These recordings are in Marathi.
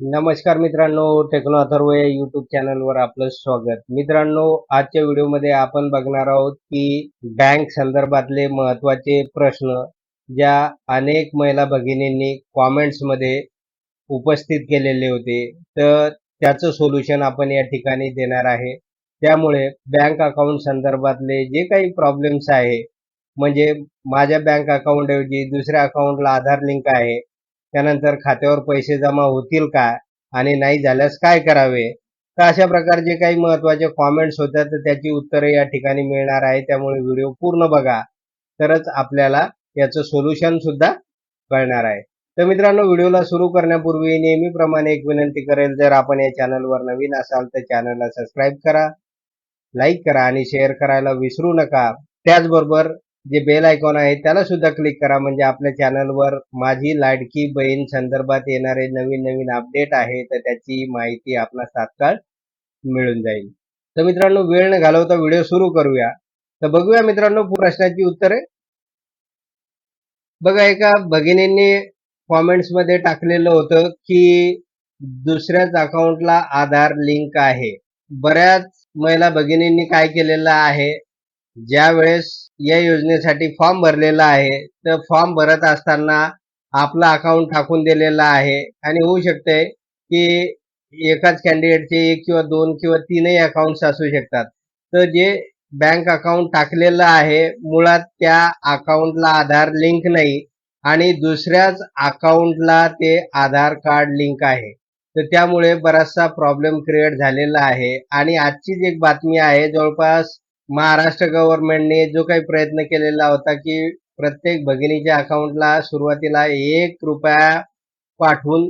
नमस्कार मित्रांनो टेक्नो अथर्व या युट्यूब चॅनलवर आपलं स्वागत. मित्रांनो आजच्या व्हिडिओमध्ये आपण बघणार आहोत की बँक संदर्भातले महत्त्वाचे प्रश्न ज्या अनेक महिला भगिनींनी कॉमेंट्समध्ये उपस्थित केलेले होते तर त्याचं सोल्युशन आपण या ठिकाणी देणार आहे. त्यामुळे बँक अकाउंट संदर्भातले जे काही प्रॉब्लेम्स आहे म्हणजे माझ्या बँक अकाउंटऐवजी दुसऱ्या अकाउंटला आधार लिंक आहे त्यानंतर खात्यावर पैसे जमा होतील का आणि नाही झाल्यास काय करावे? तर अशा प्रकारचे काही महत्त्वाचे कॉमेंट्स होत्या तर त्याची उत्तरे या ठिकाणी मिळणार आहे. त्यामुळे व्हिडिओ पूर्ण बघा. तरच आपल्याला याचं सोल्युशन सुद्धा कळणार आहे. तर मित्रांनो व्हिडिओला सुरू करण्यापूर्वी नेहमीप्रमाणे एक विनंती करेल जर आपण या चॅनलवर नवीन असाल तर चॅनलला सबस्क्राईब करा लाईक करा आणि शेअर करायला विसरू नका. त्याचबरोबर जे बेल आयकॉन आहे त्याला सुद्धा क्लिक करा. म्हणजे आपल्या चॅनलवर माझी लाडकी बहीण संदर्भात येणारे नवीन नवीन अपडेट आहे तर त्याची माहिती आपणास तात्काळ मिळून जाईल. तर मित्रांनो वेळ न घालवता व्हिडिओ सुरू करूया. तर बघूया मित्रांनो प्रश्नाची उत्तरे. बघा एका भगिनींनी कॉमेंट्समध्ये टाकलेलं होतं की दुसऱ्याच अकाउंटला आधार लिंक आहे. बऱ्याच महिला भगिनींनी काय केलेलं आहे? ज्या वेळेस या योजनेसाठी फॉर्म भरलेला आहे. तर फॉर्म भरत असताना आपला अकाउंट टाकून दिलेला आहे. आणि होऊ शकते की एकाच कॅन्डिडेटचे एक किंवा दोन किंवा तीनही अकाउंट्स असू शकतात. तर जे बँक अकाउंट टाकलेलं आहे मुळात त्या अकाउंटला आधार लिंक नाही आणि दुसऱ्याच अकाउंटला ते आधार कार्ड लिंक आहे. तर त्यामुळे बराचसा प्रॉब्लेम क्रिएट झालेला आहे. आणि आजचीच एक बातमी आहे जवळपास महाराष्ट्र गव्हर्नमेंटने जो काही प्रयत्न केलेला होता की प्रत्येक भगिनीच्या अकाउंटला सुरुवातीला एक रुपया पाठवून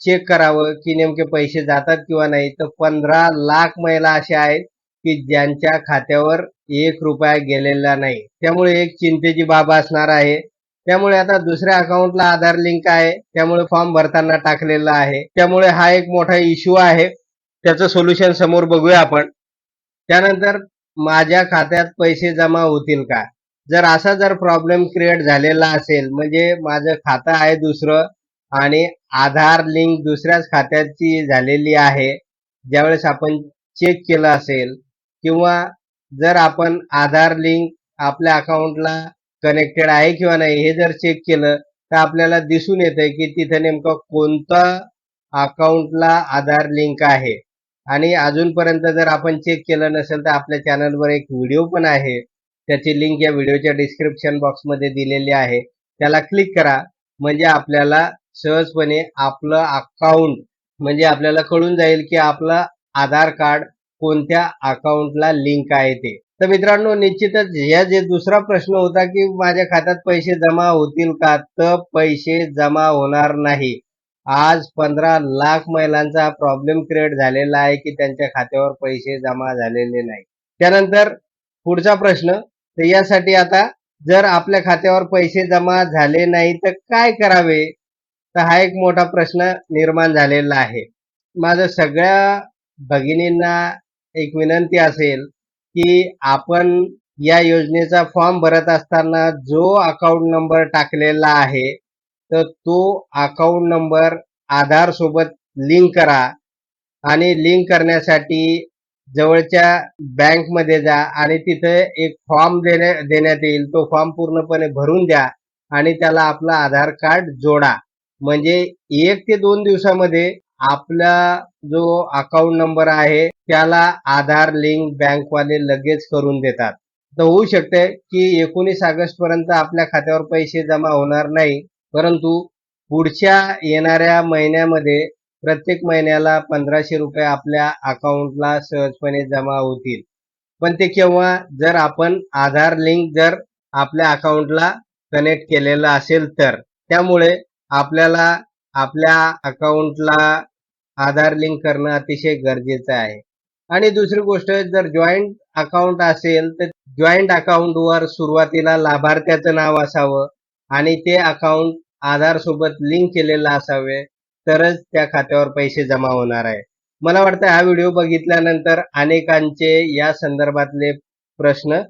चेक करावं की नेमके पैसे जातात किंवा नाही. तर पंधरा लाख महिला अशा आहेत की ज्यांच्या खात्यावर एक रुपया गेलेला नाही. त्यामुळे एक चिंतेची बाब असणार आहे. त्यामुळे आता दुसऱ्या अकाउंटला आधार लिंक आहे. त्यामुळे फॉर्म भरताना टाकलेला आहे. त्यामुळे हा एक मोठा इश्यू आहे. त्याचं सोल्युशन समोर बघूया आपण. त्यानंतर माझ्या खात्यात पैसे जमा होतील का? जर असा जर प्रॉब्लेम क्रिएट झालेला असेल म्हणजे माझं खातं आहे दुसरं आणि आधार लिंक दुसऱ्याच खात्याची झालेली आहे ज्यावेळेस आपण चेक केलं असेल किंवा जर आपण आधार लिंक आपल्या अकाउंटला कनेक्टेड आहे किंवा नाही हे जर चेक केलं तर आपल्याला दिसून येतं की तिथे नेमकं कोणतं अकाउंटला आधार लिंक आहे. आणि अजूनपर्यंत जर आपण चेक केलं नसेल तर आपल्या चॅनलवर एक व्हिडिओ पण आहे. त्याची लिंक या व्हिडिओच्या डिस्क्रिप्शन बॉक्समध्ये दिलेली आहे. त्याला क्लिक करा. म्हणजे आपल्याला सहजपणे आपलं अकाउंट म्हणजे आपल्याला कळून जाईल की आपलं आधार कार्ड कोणत्या अकाउंटला लिंक आहे ते. तर मित्रांनो निश्चितच या जे दुसरा प्रश्न होता की माझ्या खात्यात पैसे जमा होतील का? तर पैसे जमा होणार नाही. आज पंधरा लाख महिलांचा प्रॉब्लेम क्रिएट झालेला आहे की त्यांच्या खात्यावर पैसे जमा झालेले नाही. त्यानंतर पुढचा प्रश्न तर यासाठी आता जर आपल्या खात्यावर पैसे जमा झाले नाही तर काय करावे? तर हा एक मोठा प्रश्न निर्माण झालेला आहे. माझं सगळ्या भगिनींना एक विनंती असेल की आपण या योजनेचा फॉर्म भरत असताना जो अकाउंट नंबर टाकलेला आहे तर तो अकाउंट नंबर आधार सोबत लिंक करा आणि लिंक करण्यासाठी जवळच्या बँकमध्ये जा आणि तिथे एक फॉर्म देण्या देण्यात येईल. तो फॉर्म पूर्णपणे भरून द्या आणि त्याला आपला आधार कार्ड जोडा. म्हणजे एक ते दोन दिवसामध्ये आपला जो अकाउंट नंबर आहे त्याला आधार लिंक बँकवाले लगेच करून देतात. तर होऊ शकते की एकोणीस ऑगस्ट पर्यंत आपल्या खात्यावर पैसे जमा होणार नाही. परंतु पुढच्या येणाऱ्या महिन्यामध्ये प्रत्येक महिन्याला पंधराशे रुपये आपल्या अकाउंटला सहजपणे जमा होतील. पण ते केव्हा जर आपण आधार लिंक जर आपल्या अकाउंटला कनेक्ट केलेलं असेल तर त्यामुळे आपल्याला आपल्या अकाउंटला आधार लिंक करणं अतिशय गरजेचं आहे. आणि दुसरी गोष्ट जर जॉईंट अकाउंट असेल तर जॉईंट अकाउंटवर सुरुवातीला लाभार्थ्याचं नाव असावं आणि ते अकाउंट आधार सोबत लिंक केलेलं असावे तरच त्या खात्यावर पैसे जमा होणार आहे. मला वाटतं हा व्हिडिओ बघितल्यानंतर अनेकांचे या संदर्भातले प्रश्न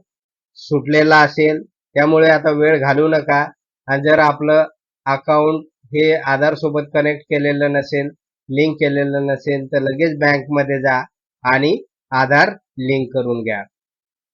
सुटलेला असेल. त्यामुळे आता वेळ घालू नका. आणि जर आपलं अकाउंट हे आधार सोबत कनेक्ट केलेलं नसेल लिंक केलेलं नसेल तर लगेच बँकमध्ये जा आणि आधार लिंक करून घ्या.